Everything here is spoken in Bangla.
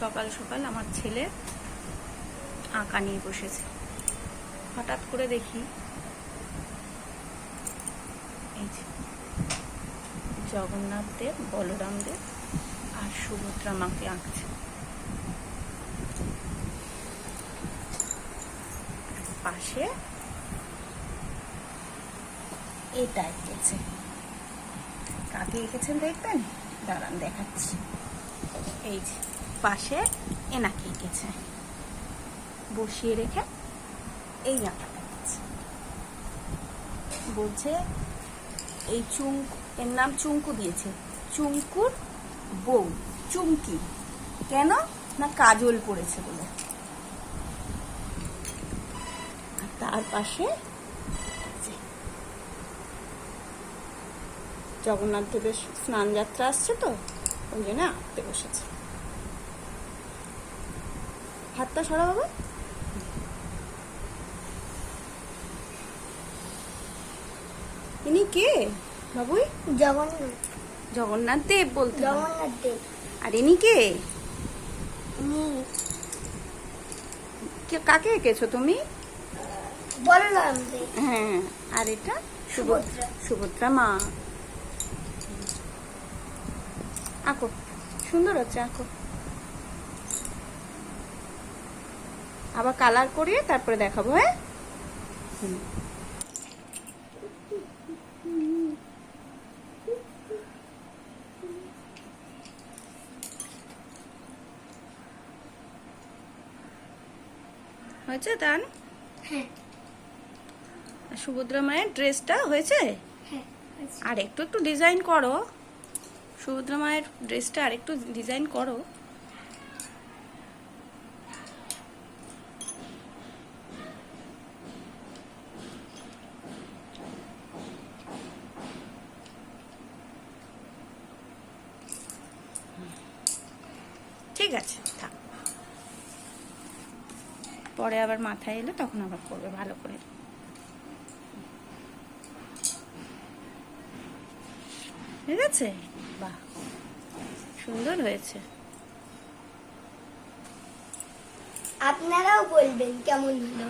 সকাল সকাল আমার ছেলে আঁকা নিয়ে বসেছে। হঠাৎ করে দেখি এই যে জগন্নাথ দেব, বলরাম দেব আর সুভদ্রা মাকে আঁকছে। পাশে এটা এঁকেছে। কাকে এঁকেছেন দেখবেন? দাঁড়ান, দেখাচ্ছি। এই যে এনাকে এঁকেছে। বসিয়ে রেখে এই আঁকাটা এঁকেছে বলছে, এই চুঙ্কু, এর নাম চুঙ্কু দিয়েছে। চুঙ্কুর বউ, চুমকি। কেন? না কাজল পড়েছে বলে। তার পাশে জগন্নাথ দেবের স্নান যাত্রা আসছে তো, ওই জন্য আঁকতে বসেছে। হাতটা সরা বাবা ইনি কে? বাবুই? জগন্নাথ। জগন্নাথ দেব বলতে। জগন্নাথ দেব। আর ইনি কে? কাকে এঁকেছো তুমি? হ্যাঁ আর এটা? সুভদ্রা। সুভদ্রা মা। আঁকো। সুন্দর হচ্ছে আঁকো। আবার কালার করিয়ে তারপরে দেখাবো হ্যাঁ? হুম। হয়েছে দান? হ্যাঁ। সুভদ্রা মায়ের ড্রেসটা হয়েছে? হ্যাঁ আর একটু একটু ডিজাইন করো। সুভদ্রা মায়ের ড্রেসটা আর একটু ডিজাইন করো। ঠিক আছে থাক। পরে আবার মাথায় এলে তখন আবার করবে ভালো করে। ঠিক আছে? বাহ, সুন্দর হয়েছে। আপনারাও বলবেন কেমন হলো?